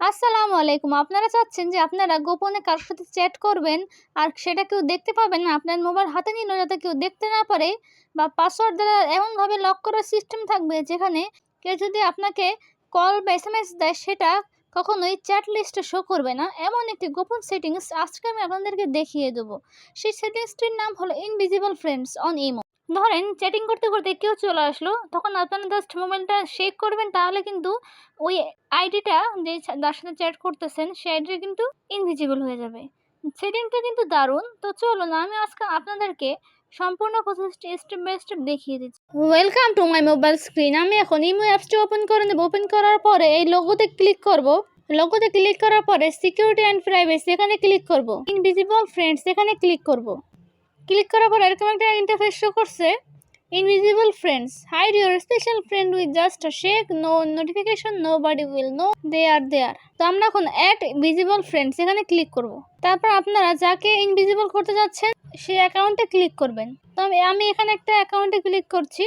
আসসালামু আলাইকুম। আপনারা চাচ্ছেন যে আপনারা গোপনে কারোর সাথে চ্যাট করবেন আর সেটা কেউ দেখতে পাবেন না, আপনার মোবাইল হাতে নিল যাতে কেউ দেখতে না পারে বা পাসওয়ার্ড দ্বারা এমনভাবে লক করার সিস্টেম থাকবে যেখানে কেউ যদি আপনাকে কল বা এস দেয় সেটা কখনোই চ্যাট লিস্টে শো করবে না। এমন একটি গোপন সেটিংস আজকে আমি আপনাদেরকে দেখিয়ে দেবো। সেই সেটিংসটির নাম হলো ইনভিজিবল ফ্রেন্ডস অন ইমো ধরেন চ্যাটিং করতে করতে কেউ চলে আসলো, তখন আপনারা জাস্ট মোবাইলটা শেক করবেন, তাহলে কিন্তু ওই আইডিটা যে যার সাথে চ্যাট করতেছেন, সেই আইডিটা কিন্তু ইনভিজিবল হয়ে যাবে। সেটিংটা কিন্তু দারুণ। তো চলুন আমি আজকে আপনাদেরকে সম্পূর্ণ প্রসেসটি স্টেপ বাই স্টেপ দেখিয়ে দিচ্ছি। Welcome to my mobile screen আমি এখন ইমো অ্যাপসটি ওপেন করে নেব। ওপেন করার পরে এই লোগোতে ক্লিক করব। লোগোতে ক্লিক করার পরে সিকিউরিটি অ্যান্ড প্রাইভেসি এখানে ক্লিক করব। ইনভিজিবল ফ্রেন্ডস এখানে ক্লিক করব। ক্লিক করার পর এরকম একটা ইন্টারফেস শো করছে। Invisible friends hide your special friend with just shake no notification nobody will know they are there তো আমরা এখন অ্যাড ভিজিবল ফ্রেন্ডস এখানে ক্লিক করব। তারপর আপনারা যাকে ইনভিজিবল করতে যাচ্ছেন সেই অ্যাকাউন্টে ক্লিক করবেন। তো আমি এখানে একটা অ্যাকাউন্টে ক্লিক করছি।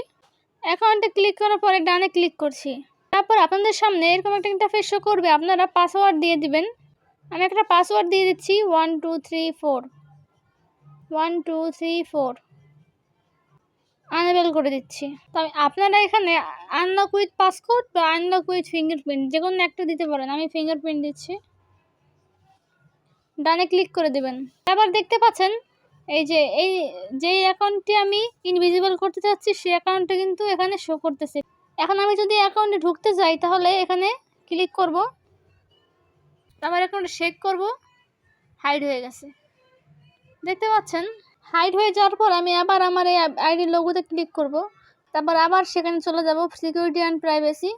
অ্যাকাউন্টে ক্লিক করার পরে ডানে ক্লিক করছি। তারপর আপনাদের সামনে এরকম একটা ইন্টারফেস শো করবে। আপনারা পাসওয়ার্ড দিয়ে দিবেন। আমি একটা পাসওয়ার্ড দিয়ে দিচ্ছি। One two three four one two three four unable করে দিচ্ছি। তবে আপনারা এখানে আনলক উইথ পাসকোড বা আনলক উইথ ফিঙ্গারপ্রিন্ট যে কোনো একটা দিতে পারেন। আমি ফিঙ্গারপ্রিন্ট দিচ্ছি। ডানে ক্লিক করে দেবেন। তারপর দেখতে পাচ্ছেন এই যে, এই যেই অ্যাকাউন্টটি আমি ইনভিজিবল করতে চাচ্ছি সেই অ্যাকাউন্টটা কিন্তু এখানে শো করতেছে। এখন আমি যদি অ্যাকাউন্টে ঢুকতে যাই, তাহলে এখানে ক্লিক করব। তারপর অ্যাকাউন্টে শেক করব। হাইড হয়ে গেছে। দেখতে পাচ্ছেন? হাইড হয়ে যাওয়ার পর আমি আবার আমার এই আইডি লোগোতে ক্লিক করব। তারপর আবার সেখানে চলে যাব সিকিউরিটি অ্যান্ড প্রাইভেসি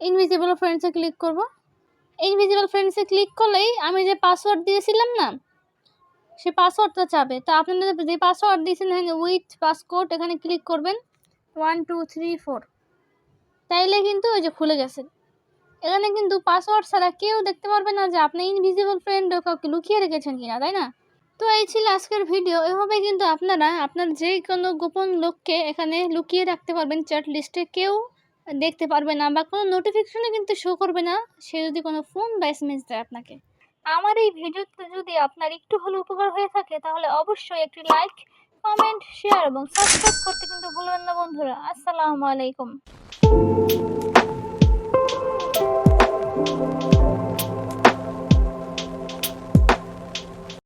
ইনভিজিবল ফ্রেন্ডসে ক্লিক করব। ইনভিজিবল ফ্রেন্ডসে ক্লিক করলেই আমি যে পাসওয়ার্ড দিয়েছিলাম না সে পাসওয়ার্ডটা চাবে। তো আপনারা যে পাসওয়ার্ড দিয়েছেন এখানে উইথ পাসকোড এখানে ক্লিক করবেন। ওয়ান টু থ্রি ফোর তাইলে কিন্তু ওই যে খুলে গেছে। এখানে কিন্তু পাসওয়ার্ড ছাড়া কেউ দেখতে পারবে না যে আপনি ইনভিজিবল ফ্রেন্ড কাউকে লুকিয়ে রেখেছেন কিনা তাই না? তো এই ছিল আজকের ভিডিও এভাবে কিন্তু আপনারা আপনার যে কোনো গোপন লোককে এখানে লুকিয়ে রাখতে পারবেন চ্যাট লিস্টে কেউ দেখতে পারবে না বা কোনো নোটিফিকেশনে কিন্তু শো করবে না সে যদি কোনো ফোন বা এসএমএস দেয় আপনাকে। আমার এই ভিডিওতে যদি আপনার একটু হলেও উপকার হয়ে থাকে, তাহলে অবশ্যই একটি লাইক কমেন্ট শেয়ার এবং সাবস্ক্রাইব করতে কিন্তু ভুলবেন না বন্ধুরা। আসসালামু আলাইকুম।